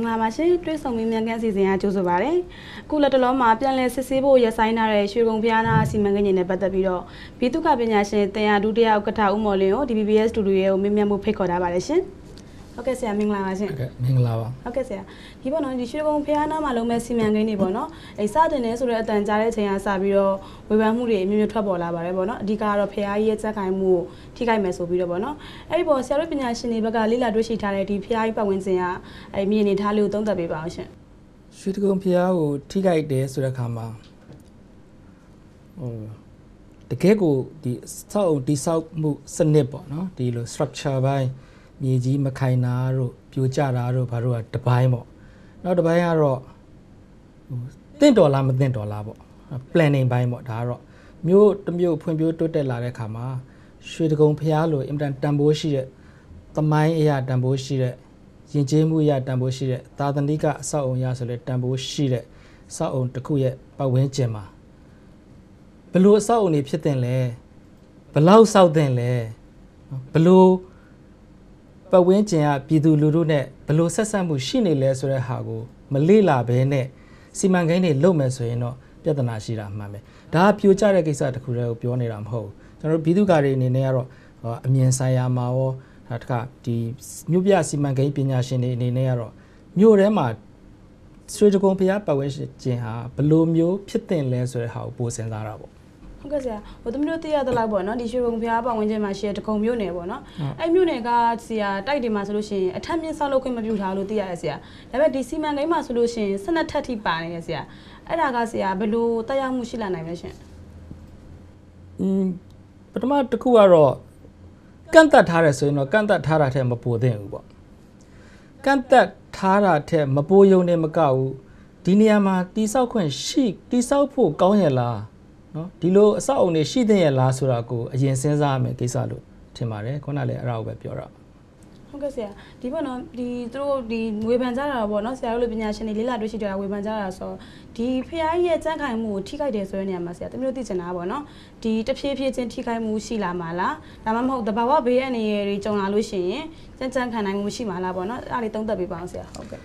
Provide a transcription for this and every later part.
င်္ဂလာပါရှင်တွေးဆောင်မင်းမြန်ကန်အစီအစဉ်ကကြိုဆိုပါရစေအခုလက်တလုံးမှာပြန်လည်စစ်ဆေးဖို့ရဆိုင်ထားတဲ့ရွှေကုံဖျားနာအစီမံကိန်းနဲ့ပတ်သက်ပြီးတော့ဘီတုကပညာရှင်တင်ရဒုတိယဥက္ကဋ္ဌဦးမော်လင်းကို DBBS စတူဒီယိုကိုမင်းမြန်မှုဖိတ်ခေါ်ထားပါတယ်ရှင် ဟုတ်ကဲ့ဆရာမင်္ဂလာပါရှင်ဟုတ်ကဲ့မင်္ဂလာပါဟုတ်ကဲ့ဆရာဒီပေါ့နော်ဒီရွှေကုံဖျားနာမှာလုံးမဲ့စီမံကိန်းတွေပေါ့နော်အဲစတင်နေဆိုတဲ့အတန်ကြားတဲ့အချိန်ကစပြီးတော့ဝေဖန်မှုတွေအမျိုးမျိုးထွက်ပေါ်လာပါတယ်ပေါ့နော်အဓိကကတော့ဖျားကြီးရဲ့စက်ကိုင်မှုကိုထိခိုက်မယ်ဆိုပြီးတော့ပေါ့နော်အဲ့ဒီပေါ်ဆရာတို့ပညာရှင်တွေဘက်ကလိလာတွေ့ရှိထားတဲ့ဒီဖျားကြီးပတ်ဝန်းကျင်ကအဲမြင်နေထားလေးကိုသုံးသပ်ပေးပါအောင်ရှင်ရွှေတကုံဖျားကိုထိခိုက်တယ်ဆိုတဲ့အခါမှာဟိုတကယ်ကိုဒီစောက်ဒီစောက်မှုစနစ်ပေါ့နော်ဒီလို structure ဘိုင်း မြေကြီးမခိုင်တာတို့ပြိုကျတာတို့ဘာတို့ကတစ်ပိုင်းပေါ့နောက်တစ်ပိုင်းကတော့ဟိုတင့်တော်လားမတင့်တော်လားပေါ့ planning ဘိုင်းပေါ့ဒါကတော့မျိုးတစ်မျိုးဖွံ့ဖြိုးတိုးတက်လာတဲ့အခါမှာရွှေတကုံဖျားလို့အင်မတန်တန်ဖိုးရှိတဲ့သမိုင်းအရာတန်ဖိုးရှိတဲ့ယဉ်ကျေးမှုအရတန်ဖိုးရှိတဲ့သာသနိကအဆောက်အုံရဆိုလဲတန်ဖိုးရှိတဲ့စောက်အုံတစ်ခုရဲ့ပတ်ဝန်းကျင်မှာဘလို့အဆောက်အုံတွေဖြစ်တဲ့လဲဘလောက်စောက်တဲ့လဲဘလို့ ပတ်ဝန်းကျင်ကပြည်သူလူထုနဲ့ဘလို့ဆက်ဆက်မှုရှိနေလဲဆိုတဲ့ဟာကိုမလေ့လာဘဲနဲ့စီမံကိန်းတွေလုပ်မယ်ဆိုရင်တော့ပြဿနာရှိတာမှန်ပဲဒါကပြိုကျတဲ့ကိစ္စတစ်ခုတည်းကိုပြောနေတာမဟုတ်ဘူးကျွန်တော်တို့ဘီသူကာတွေအနေနဲ့ကတော့အမြင်ဆိုင်ရာမှာရောဒါတခါဒီမြို့ပြစီမံကိန်းပညာရှင်တွေအနေနဲ့ကတော့မြို့ထဲမှာဆွေတကုံဖျားပတ်ဝန်းကျင်ဟာဘယ်လိုမျိုးဖြစ်တင်လဲဆိုတဲ့ဟာကိုပိုစဉ်းစားတာပေါ့ ဟုတ်ကဲ့ဆရာဟိုသမီးတို့သိရတဲ့လောက်ပေါ့နော်ဒီရွှေဘုံဖျားပတ်ဝန်းကျင်မှာရှိတဲ့တကုံမြို့နယ်ပေါ့နော်အဲ့မြို့နယ်ကဆရာတိုက်တွေမှာဆိုလို့ရှိရင်အထက်မြင့်ဆောက်လုပ်ခွင့်မပြုထားလို့သိရတယ်ဆရာဒါပေမဲ့ဒီစီမံကိန်းမှာဆိုလို့ရှိရင်12ထပ်ထိပါနေတယ်ဆရာအဲ့ဒါကဆရာဘယ်လိုတက်ရောက်မှုရှိလာနိုင်လဲရှင်อืมပထမတစ်ခုကတော့ကန့်သက်ထားတယ်ဆိုရင်တော့ကန့်သက်ထားတာထက်မပိုသင့်ဘူးပေါ့ကန့်သက်ထားတာထက်မပိုယုံနေမကဘူးဒီနေရာမှာတိဆောက်ခွင့်ရှိတိဆောက်ဖို့ကောင်းရဲ့လား နော်ဒီလိုအဆောက်အုံတွေရှိတဲ့ရဲ့လားဆိုတာကိုအရင်စဉ်းစားရမယ်ကိစ္စလို့ထင်ပါတယ်ခုနကလည်းအဲ့ဒါကိုပဲပြောတာဟုတ်ကဲ့ဆရာဒီပေါ့နော်ဒီသူတို့ဒီငွေပန်ကြတာပေါ့နော်ဆရာတို့လိုပညာရှင်တွေလေးလာတွေ့ရှိကြတာငွေပန်ကြတာဆိုဒီဖရားကြီးရဲ့စံခိုင်မှုကိုထိခိုက်တယ်ဆိုတဲ့နေရာမှာဆရာသမီးတို့သိချင်တာပေါ့နော်ဒီတဖြည်းဖြည်းချင်းထိခိုက်မှုရှိလာမှာလားဒါမှမဟုတ်တဘာဝဘေးအနေရတွေကြုံလာလို့ရှိရင်စံစံခံနိုင်မှုရှိမှာလားပေါ့နော်အဲ့ဒါလေးသုံးသပ်ပေးပါအောင်ဆရာဟုတ်ကဲ့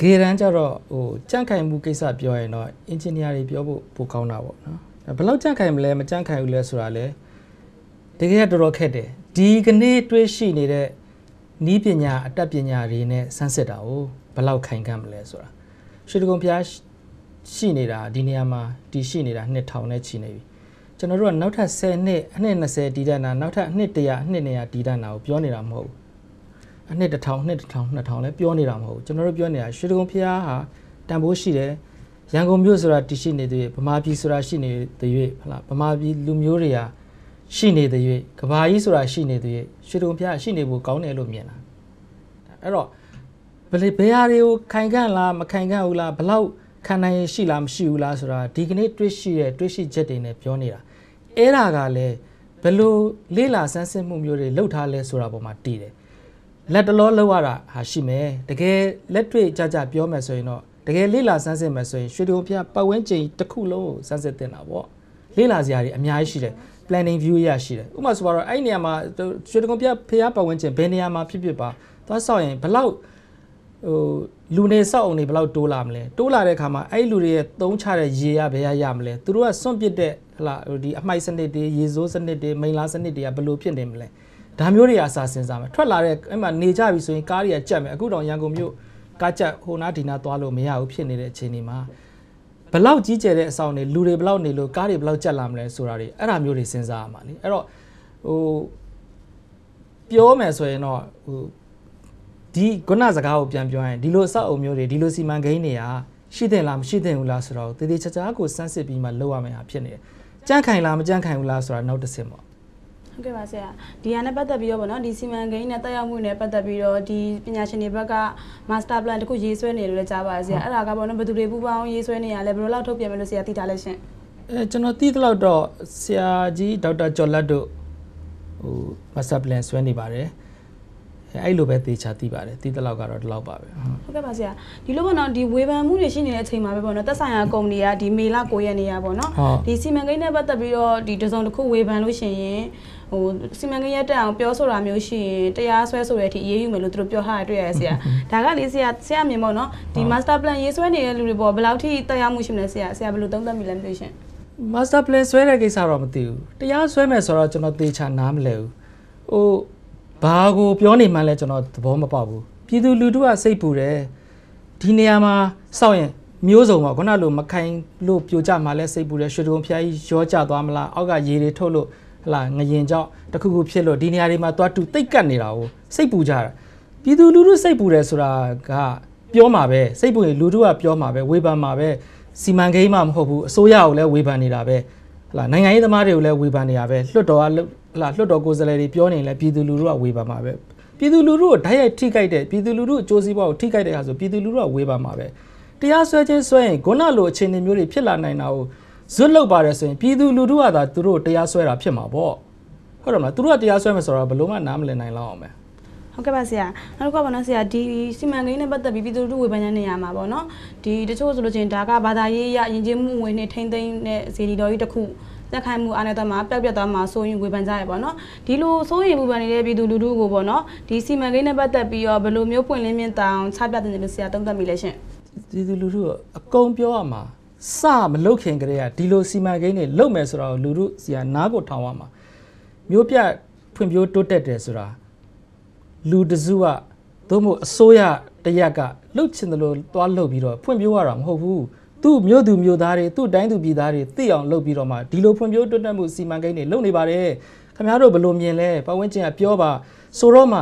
ကယ်တမ်းကျတော့ဟိုကြန့်ခိုင်မှုကိစ္စပြောရင်တော့အင်ဂျင်နီယာတွေပြောဖို့ပိုကောင်းတာပေါ့နော်ဘယ်လောက်ကြန့်ခိုင်မလဲမကြန့်ခိုင်ဘူးလဲဆိုတာလဲတကယ်တော်တော်ခက်တယ်ဒီကနေ့တွေးရှိနေတဲ့နီးပညာအတတ်ပညာတွေနဲ့ဆန်းစစ်တာကိုဘယ်လောက်ခိုင်ခံ့မလဲဆိုတာရွှေတကုံဖျားရှိနေတာဒီနေရာမှာတည်ရှိနေတာနှစ်ထောင်နဲ့ချီနေပြီကျွန်တော်တို့ကနောက်ထပ်10နှစ်အနှစ်20တည်တတ်တာနောက်ထပ်အနှစ်100အနှစ်200တည်တတ်တာကိုပြောနေတာမဟုတ်ဘူး အနှစ်တစ်ထောင်နှစ်တစ်ထောင်နှစ်ထောင်လည်းပြောနေတာမဟုတ်ဘူးကျွန်တော်တို့ပြောနေတာရွှေတကုံဖျားဟာတန်ဖိုးရှိတယ်ရန်ကုန်မြို့ဆိုတာတည်ရှိနေတဲ့ဗမာပြည်ဆိုတာရှိနေတဲ့၍ဟလားဗမာပြည်လူမျိုးတွေဟာရှိနေတဲ့၍ကဘာကြီးဆိုတာရှိနေတဲ့၍ရွှေတကုံဖျားရှိနေဖို့ကောင်းတယ်လို့မြင်တာအဲ့တော့ဘယ်လေဘယ်ဟာတွေကိုခိုင်ခန့်လားမခိုင်ခန့်ဘူးလားဘလောက်ခံနိုင်ရရှိလားမရှိဘူးလားဆိုတာဒီကနေ့တွေးရှိတဲ့တွေးရှိချက်တွေနဲ့ပြောနေတာအဲ့ဒါကလည်းဘယ်လိုလေးလာဆန်းစစ်မှုမျိုးတွေလှုပ်ထားလဲဆိုတာပေါ်မှာတည်တယ် လက်တလောလောက်ရတာဟာရှိမယ်တကယ်လက်တွေ့ကြကြပြောမယ်ဆိုရင်တော့တကယ်လေးလာစမ်းစစ်မယ်ဆိုရင်ရွှေတုံဖျားပတ်ဝန်းကျင်တစ်ခုလုံးကိုစမ်းစစ်တင်တာပေါ့လေးလာစရာတွေအများကြီးရှိတယ် planning view ရရှိတယ်ဥပမာဆိုတော့အဲ့ဒီနေရာမှာရွှေတုံဖျားဖျားပတ်ဝန်းကျင်ဘယ်နေရာမှာဖြစ်ဖြစ်ပါသွားဆောက်ရင်ဘလောက်ဟိုလူနေဆောက်အောင်တွေဘလောက်တိုးလာမလဲတိုးလာတဲ့အခါမှာအဲ့ဒီလူတွေရဲ့သုံးချတဲ့ရေရဘယ်ရရမလဲသူတို့ကစွန့်ပစ်တဲ့ဟလာဒီအမိုက်စနစ်တွေရေစိုးစနစ်တွေမိန်လာစနစ်တွေကဘယ်လိုဖြစ်နေမလဲ ဒါမျိုးတွေအစားစဉ်းစားမယ်ထွက်လာတဲ့အဲ့မှာနေကြပြီဆိုရင်ကားတွေကကြက်မယ်အခုတော့ရန်ကုန်မြို့ကားကြက်ဟိုနာဒီနာသွားလို့မရဘူးဖြစ်နေတဲ့အခြေအနေမှာဘလောက်ကြီးကျယ်တဲ့အဆောင်တွေလူတွေဘလောက်နေလို့ကားတွေဘလောက်ကြက်လာမလဲဆိုတာတွေအဲ့ဒါမျိုးတွေစဉ်းစားရမှာလीအဲ့တော့ဟိုပြောမယ်ဆိုရင်တော့ဟိုဒီခုနစကားကိုပြန်ပြောရင်ဒီလိုအဆောက်အုံမျိုးတွေဒီလိုစီမံကိန်းတွေကရှိတဲ့လားမရှိတဲ့ဘူးလားဆိုတော့တည်တည်ချာချာကိုစမ်းစစ်ပြီးမှလုပ်ရမယ်ဟာဖြစ်နေတယ်ကြန့်ခိုင်လားမကြန့်ခိုင်ဘူးလားဆိုတာနောက်တစ်ဆင့်ပေါ့ ဟုတ်ကဲ့ပါဆရာဒီဟာနဲ့ပတ်သက်ပြီးတော့ဗောနော်ဒီစီမံကိန်းနဲ့တက်ရောက်မှုနဲ့ပတ်သက်ပြီးတော့ဒီပညာရှင်တွေဘက်က master plan တခုရေးဆွဲနေလို့လည်းကြားပါဆရာအဲ့ဒါကဗောနော်ဘယ်သူတွေပူးပေါင်းရေးဆွဲနေရလဲဘယ်လိုလောက်ထုတ်ပြန်မလို့ဆရာသိထားလဲရှင်အဲကျွန်တော်သိသလောက်တော့ဆရာကြီးဒေါက်တာကျော်လက်တို့ဟို master plan ဆွဲနေပါတယ်အဲအဲ့လိုပဲသေချာသိပါတယ်သိသလောက်ကတော့ဒီလောက်ပါပဲဟုတ်ဟုတ်ကဲ့ပါဆရာဒီလိုဗောနော်ဒီဝေဖန်မှုတွေရှိနေတဲ့အချိန်မှာပဲဗောနော်တက်ဆိုင်ရာကုမ္ပဏီကဒီမေလ9ရက်နေ့ရဗောနော်ဟုတ်ဒီစီမံကိန်းနဲ့ပတ်သက်ပြီးတော့ဒီတစုံတစ်ခုဝေဖန်လို့ရှိရင် ဟဟိုစီမံကိန်းရက်တက်အောင်ပြောဆိုတာမျိုးရှိရင်တရားစွဲဆိုတဲ့အထိအေးအေးယူမယ်လို့သူတို့ပြောထားရတွေ့ရတယ်ဆရာဒါကလေဆရာဆရာမြင်ပေါ့နော်ဒီ master plan ရေးဆွဲနေတဲ့လူတွေပေါ့ဘယ်လောက်ထိတရားမှုရှိမလဲဆရာဆရာဘယ်လိုသုံးသပ်မိလဲမသိရှင် master plan ဆွဲတဲ့ကိစ္စတော့မသိဘူးတရားဆွဲမယ်ဆိုတော့ကျွန်တော်သေချာနားမလဲဘူးဟိုဘာကိုပြောနေမှန်းလဲကျွန်တော်သဘောမပေါက်ဘူးပြည်သူလူထုကစိတ်ပူတယ်ဒီနေရာမှာစောင့်ရင်မျိုးစုံပေါ့ခုနလိုမခိုင်လို့ပြိုကျမှလဲစိတ်ပူတယ်ရွှေတုံဖျားကြီးရောကျသွားမလားအောက်ကရေတွေထုတ်လို့ ဟလာငရင်ကြောင့်တခုခုဖြစ်လို့ဒီနေရာတွေမှာသွားတူတိတ်ကတ်နေတာကိုစိတ်ပူကြတာပြည်သူလူထုစိတ်ပူတယ်ဆိုတာကပြောမှာပဲစိတ်ပူရင်လူထုကပြောမှာပဲဝေဖန်မှာပဲစီမံကိန်းမှမဟုတ်ဘူးအစိုးရကိုလည်းဝေဖန်နေတာပဲဟလာနိုင်ငံရေးသမားတွေကိုလည်းဝေဖန်နေတာပဲလွှတ်တော်ကဟလာလွှတ်တော်ကိုယ်စားလှယ်တွေပြောနေရင်လည်းပြည်သူလူထုကဝေဖန်မှာပဲပြည်သူလူထုကိုဓာတ်ရိုက်ထိခိုက်တဲ့ပြည်သူလူထုအကျိုးစီးပွားကိုထိခိုက်တဲ့ဟာဆိုပြည်သူလူထုကဝေဖန်မှာပဲတရားစွဲခြင်းစွဲရင်ခုနလိုအခြေအနေမျိုးတွေဖြစ်လာနိုင်တာကို ဇွတ်လောက်ပါတယ်ဆိုရင်ပြည်သူလူထုကသာသူတို့တရားစွဲတာဖြစ်မှာပေါ့ဟုတ်တယ်မလားသူတို့ကတရားစွဲမယ်ဆိုတော့ဘယ်လို့မှနားမလည်နိုင်လောက်အောင်ပဲဟုတ်ကဲ့ပါဆရာနောက်တစ်ခါပါနော်ဆရာဒီစီမံကိန်းနဲ့ပတ်သက်ပြီးပြည်သူလူထုဝေဖန်တဲ့နေရာမှာပေါ့နော်ဒီတချို့ဆိုလို့ချင်းဒါကဘာသာရေးအရယဉ်ကျေးမှုဝင်နေထိမ့်သိမ်းတဲ့ဇေဒီတော်ကြီးတစ်ခုသက်ခိုင်မှုအားနဲ့တော့မှာပျောက်ပြတ်သွားမှာဆိုရင်ဝေဖန်ကြရပေါ့နော်ဒီလိုစိုးရိမ်ဝေဖန်နေတဲ့ပြည်သူလူထုကိုပေါ့နော်ဒီစီမံကိန်းနဲ့ပတ်သက်ပြီးတော့ဘယ်လိုမျိုးပွင့်လင်းမြင့်တောင်ချပြတဲ့လို့ဆရာသုံးသပ်မိလဲရှင်ပြည်သူလူထုကအကုန်ပြောရမှာ စမလုတ်ခင်ကလေးကဒီလိုစီမံကိန်းတွေလုတ်မယ်ဆိုတော့လူထုစီကနားကိုထောင်ရမှာမျိုးပြဖွံ့ဖြိုးတိုးတက်တယ်ဆိုတာလူတစုကသို့မဟုတ်အစိုးရတရက်ကလုတ်ချင်တယ်လို့တွားလုတ်ပြီးတော့ဖွံ့ဖြိုးရတာမဟုတ်ဘူးသူ့မျိုးသူမျိုးသားတွေသူ့တိုင်းသူပြည်သားတွေသိအောင်လုပ်ပြီးတော့မှဒီလိုဖွံ့ဖြိုးတိုးတက်မှုစီမံကိန်းတွေလုပ်နေပါတယ်ခင်ဗျားတို့ဘယ်လိုမြင်လဲပတ်ဝန်းကျင်ကပြောပါဆိုတော့မှ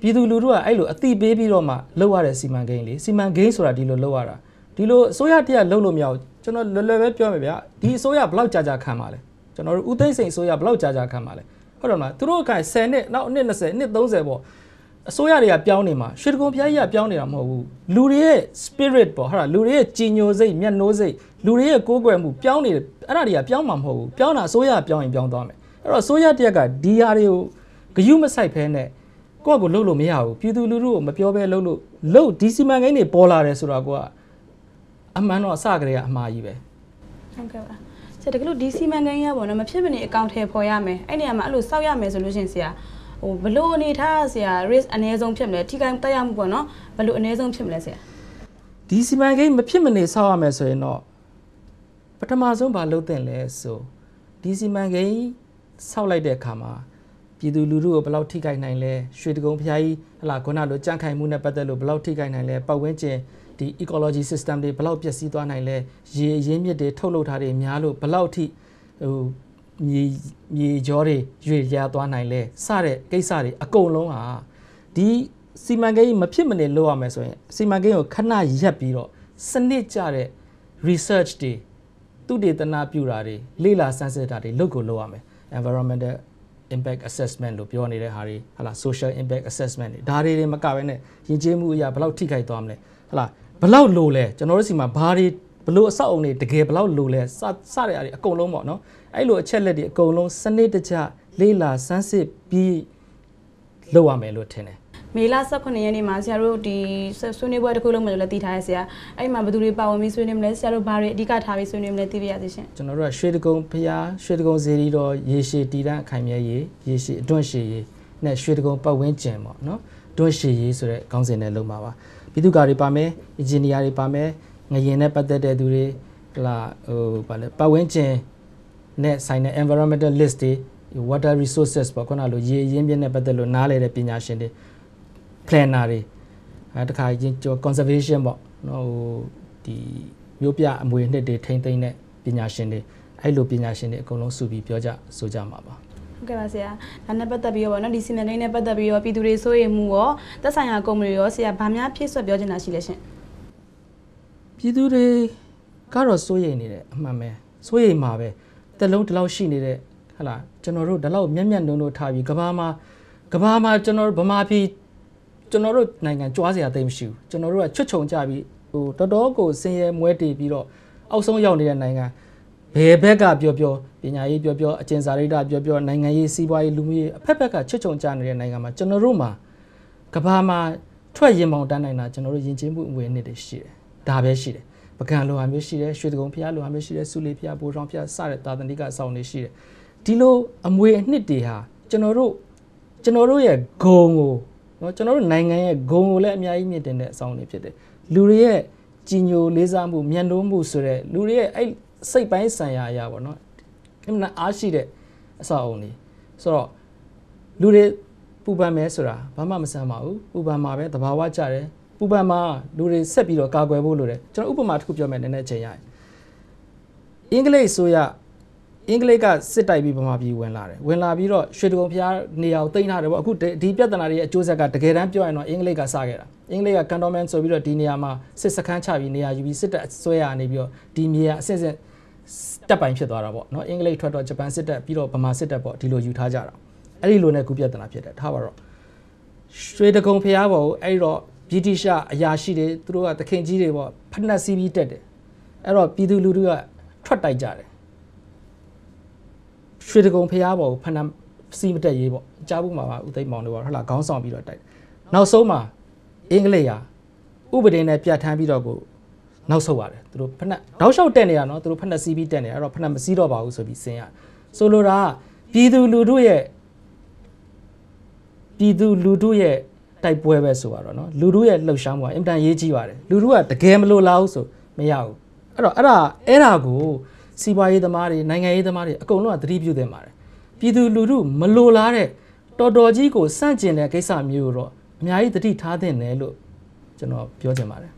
ပြည်သူလူထုကအဲ့လိုအတိပေးပြီးတော့မှလုပ်ရတဲ့စီမံကိန်းလေစီမံကိန်းဆိုတာဒီလိုလုပ်ရတာဒီလိုအစိုးရတရက်လုပ်လို့မရဘူး ကျွန်တော်လွယ်လွယ်ပဲပြောမယ်ဗျာဒီအစိုးရဘယ်လောက်ကြာကြာခံပါလဲကျွန်တော်တို့ဦးသိန်းစိန်အစိုးရဘယ်လောက်ကြာကြာခံပါလဲဟုတ်တယ်မလားသူတို့က10နှစ်နောက်နှစ်20နှစ်30ပေါ့အစိုးရတွေကပြောင်းနေမှာရွှေတကုံဖျားကြီးကပြောင်းနေတာမဟုတ်ဘူးလူတွေရဲ့ spirit ပေါ့ဟာလူတွေရဲ့ကြည်ညိုစိတ်မျက်နှိုးစိတ်လူတွေရဲ့ကိုးကွယ်မှုပြောင်းနေတယ်အဲ့ဒါတွေကပြောင်းမှာမဟုတ်ဘူးပြောင်းတာအစိုးရပြောင်းရင်ပြောင်းသွားမယ်အဲ့တော့အစိုးရတရက်ကဒီဟာတွေကိုဂယုမဆိုင်ဖဲနဲ့ကိုယ့်ကိုလှုပ်လို့မရဘူးပြည်သူလူထုကိုမပြောဘဲလှုပ်လို့လှုပ်ဒီစီမံကိန်းတွေပေါ်လာတယ်ဆိုတော့ကိုက အမှန်တော့အစကတည်းကအမှားကြီးပဲဟုတ်ကဲ့ပါဆရာတကယ်လို့ဒီစီမံကိန်းရပေါ့နော်မဖြစ်မနေအကောင့်ထဲပေါ်ရမယ်အဲ့နေရာမှာအဲ့လိုစောက်ရမယ်ဆိုလို့ရှိရင်ဆရာဟိုဘလို့အနေထားဆရာ risk အနည်းဆုံးဖြစ်မလဲထိခိုက်တက်ရမှုပေါ့နော်ဘလို့အနည်းဆုံးဖြစ်မလဲဆရာဒီစီမံကိန်းမဖြစ်မနေဆောက်ရမယ်ဆိုရင်တော့ပထမဆုံးဘာလုပ်သင့်လဲဆိုဒီစီမံကိန်းဆောက်လိုက်တဲ့အခါမှာပြည်သူလူထုကိုဘယ်လောက်ထိခိုက်နိုင်လဲရွှေတကုံဖျားကြီးဟလာခုနလိုကြန့်ခိုင်မှုနဲ့ပတ်သက်လို့ဘယ်လောက်ထိခိုက်နိုင်လဲပတ်ဝန်းကျင် ဒီ ecology system တွေဘယ်လောက်ပျက်စီးသွားနိုင်လဲရေရင်းမြစ်တွေထုတ်လုပ်ထားတွေများလို့ဘယ်လောက်ထိဟိုမြေမြေကြောတွေရွေရသွားနိုင်လဲစတဲ့ကိစ္စတွေအကုန်လုံးဟာဒီစီမံကိန်းမဖြစ်မနေလုပ်ရမယ်ဆိုရင်စီမံကိန်းကိုခဏရက်ပြီးတော့စနစ်ကျတဲ့ research တွေသူတေသနပြုတာတွေလေ့လာစမ်းစစ်တာတွေလုပ်ကိုလုပ်ရမယ် environmental impact assessment လို့ပြောနေတဲ့ဟာတွေဟလာ social impact assessment တွေဒါတွေတွေမကဘဲနဲ့ယဉ်ကျေးမှုအရာဘယ်လောက်ထိခိုက်သွားမလဲဟလာ ဘယ်လောက်လိုလဲကျွန်တော်တို့စီမှာဘာတွေဘလို့အဆောက်အုံတွေတကယ်ဘယ်လောက်လိုလဲစစတဲ့အရာတွေအကုန်လုံးပေါ့နော်အဲ့လိုအချက်လက်တွေအကုန်လုံးစနစ်တကျလေ့လာစမ်းစစ်ပြီးလုပ်ရမယ်လို့ထင်တယ်မေလ18ရက်နေ့မှာဆရာတို့ဒီဆွေးနွေးပွဲတစ်ခုလုံးမယ်လို့လည်းသိထားရဆရာအဲ့မှာဘယ်သူတွေပါဝင်ပြီးဆွေးနွေးမလဲဆရာတို့ဘာတွေအဓိကထားပြီးဆွေးနွေးမလဲသိပြရသေးရှင်ကျွန်တော်တို့ကရွှေတကုံဖျားရွှေတကုံဇေဒီတော်ရေရှည်တည်တံ့အခိုင်မြဲရေရေရှည်အတွန့်ရှည်ရေနဲ့ရွှေတကုံပတ်ဝန်းကျင်ပေါ့နော်အတွန့်ရှည်ရေဆိုတဲ့ခေါင်းစဉ်နဲ့လုံးပါပါ ပြည်သူ့ကာတွေပါမယ်အင်ဂျင်နီယာတွေပါမယ်ငရင်နဲ့ပတ်သက်တဲ့သူတွေဟလာဟိုဗာလဲပတ်ဝန်းကျင်နဲ့ဆိုင်တဲ့ environmental list တွေ water resources ပေါ့ခုနလိုရေရင်းမြစ်နဲ့ပတ်သက်လို့နားလည်တဲ့ပညာရှင်တွေ planner တွေအဲတခါချင်းကျော် conservation ပေါ့နော်ဟိုဒီမျိုးပြအမွေနှစ်တွေထိမ့်သိမ့်တဲ့ပညာရှင်တွေအဲ့လိုပညာရှင်တွေအကုန်လုံးစုပြီးပြောကြဆိုကြမှာပါ ဟုတ်ကဲ့ပါဆရာဒါနဲ့ပတ်သက်ပြီးတော့ဗောနော်ဒီစီမံကိန်းနဲ့ပတ်သက်ပြီးတော့ပြည်သူတွေစိုးရိမ်မှုရောသက်ဆိုင်ရာကုမ္ပဏီရောဆရာဗာများဖြည့်ဆွတ်ပြောချင်တာရှိလဲရှင်ပြည်သူတွေကတော့စိုးရိမ်နေတယ်အမှန်ပဲစိုးရိမ်မှာပဲတစ်လုံးတစ်လောက်ရှိနေတဲ့ဟလာကျွန်တော်တို့ဒီလောက်မျက်မျက်နှုံနှုံထားပြီးကဘာမှာကဘာမှာကျွန်တော်တို့ဗမာပြည်ကျွန်တော်တို့နိုင်ငံကြွားစရာသိမ်းမရှိဘူးကျွန်တော်တို့ကချွတ်ချုံကြပြီးဟိုတော်တော်ကိုစင်ရဲမွဲတည်ပြီးတော့အောက်ဆုံးရောက်နေတဲ့နိုင်ငံ ဘယ်ဘက်ကပြောပြောပညာရေးပြောပြောအကျဉ်းစာရိတ္တပြောပြောနိုင်ငံရေးစီးပွားရေးလူမှုရေးအဖက်ဖက်ကချွတ်ချုံကြနေတဲ့နိုင်ငံမှာကျွန်တော်တို့မှာကဘာမှာထွက်ရင်မောင်တန်းနိုင်တာကျွန်တော်တို့ယဉ်ကျေးမှုအဝင်အနှစ်တွေရှိတယ်။ဒါပဲရှိတယ်။ပကံလိုဟာမျိုးရှိတယ်၊ရွှေတကုံဖျားလိုဟာမျိုးရှိတယ်၊စုလီဖျား၊ဘိုးဆောင်ဖျားစတဲ့သာသနိကအဆောင်တွေရှိတယ်။ဒီလိုအမွေအနှစ်တွေဟာကျွန်တော်တို့ကျွန်တော်တို့ရဲ့ဂုံကိုနော်ကျွန်တော်တို့နိုင်ငံရဲ့ဂုံကိုလည်းအများကြီးမြင့်တင်တဲ့အဆောင်တွေဖြစ်တယ်။လူတွေရဲ့ကြည်ညိုလေးစားမှုမြန်နှိုးမှုဆိုတဲ့လူတွေရဲ့အဲ့ စိတ်ပိုင်းဆန်ရာအရာပေါ့နော်အမှန်အားရှိတဲ့အဆောက်အုံတွေဆိုတော့လူတွေပူပန်မယ်ဆိုတာဘာမှမဆန်ပါဘူးပူပန်မှာပဲသဘာဝကျတယ်ပူပန်မှာလူတွေဆက်ပြီးတော့ကာကွယ်ဖို့လိုတယ်ကျွန်တော်ဥပမာတစ်ခုပြောမယ်နည်းနည်းချိန်ရတယ်အင်္ဂလိပ်ဆိုရအင်္ဂလိပ်ကစစ်တိုက်ပြီးဗမာပြည်ဝင်လာတယ်ဝင်လာပြီးတော့ရွှေတုံဖျားနေရာကိုတိမ့်ထားတယ်ပေါ့အခုဒီပြဿနာတွေရဲ့အကျိုးဆက်ကတကယ်တမ်းပြောရင်တော့အင်္ဂလိပ်ကစခဲ့တာအင်္ဂလိပ်က cantonment ဆိုပြီးတော့ဒီနေရာမှာစစ်စခန်းချပြီးနေရာယူပြီးစစ်တပ်ဆွဲရနေပြီးတော့ဒီနေရာအဆင့်ဆင့် တက်ပိုင်ဖြစ်သွားတာပေါ့နော်အင်္ဂလိပ်ထွက်တော့ဂျပန်စစ်တပ်ပြီးတော့ဗမာစစ်တပ်ပေါ့ဒီလိုယူထားကြတာအဲ့ဒီလိုနဲ့ကုပြဿနာဖြစ်တယ်ထားပါတော့ရွှေတကုံဖျားပေါ်ကိုအဲ့တော့ဗြိတိရှအရာရှိတွေသူတို့ကတခင်ကြီးတွေပေါ့ဖက်နှက်စီးပြီးတက်တယ်အဲ့တော့ပြည်သူလူထုကထွက်တိုက်ကြတယ်ရွှေတကုံဖျားပေါ်ကိုဖဏစီမတက်ရေးပေါ့ကြားဘူးမှာပါဥသိမ်းမောင်တို့ကဟုတ်လားခေါင်းဆောင်ပြီးတော့တိုက်တယ်နောက်ဆုံးမှာအင်္ဂလိပ်ဟာဥပဒေနဲ့ပြဋ္ဌာန်းပြီးတော့ကို နောက်ဆုတ်ရတယ်သူတို့ဖဏတောက်လျှောက်တက်နေတာနော်သူတို့ဖဏစီးပြီးတက်နေတာအဲ့တော့ဖဏမစီးတော့ပါဘူးဆိုပြီးဆင်းရဆိုလိုတာကပြည်သူလူထုရဲ့ပြည်သူလူထုရဲ့တိုက်ပွဲပဲဆိုတော့နော်လူထုရဲ့လှုပ်ရှားမှုကအင်တန်ရေးကြီးပါတယ်လူထုကတကယ်မလို့လားဘူးဆိုမရဘူးအဲ့တော့အဲ့ဒါအဲ့ဒါကိုစီးပွားရေးသမားတွေနိုင်ငံရေးသမားတွေအကုန်လုံးကသတိပြုသင့်ပါတယ်ပြည်သူလူထုမလိုလားတဲ့တော်တော်ကြီးကိုစန့်ကျင်တဲ့ကိစ္စမျိုးတော့အများကြီးသတိထားသင့်တယ်လို့ကျွန်တော်ပြောချင်ပါတယ်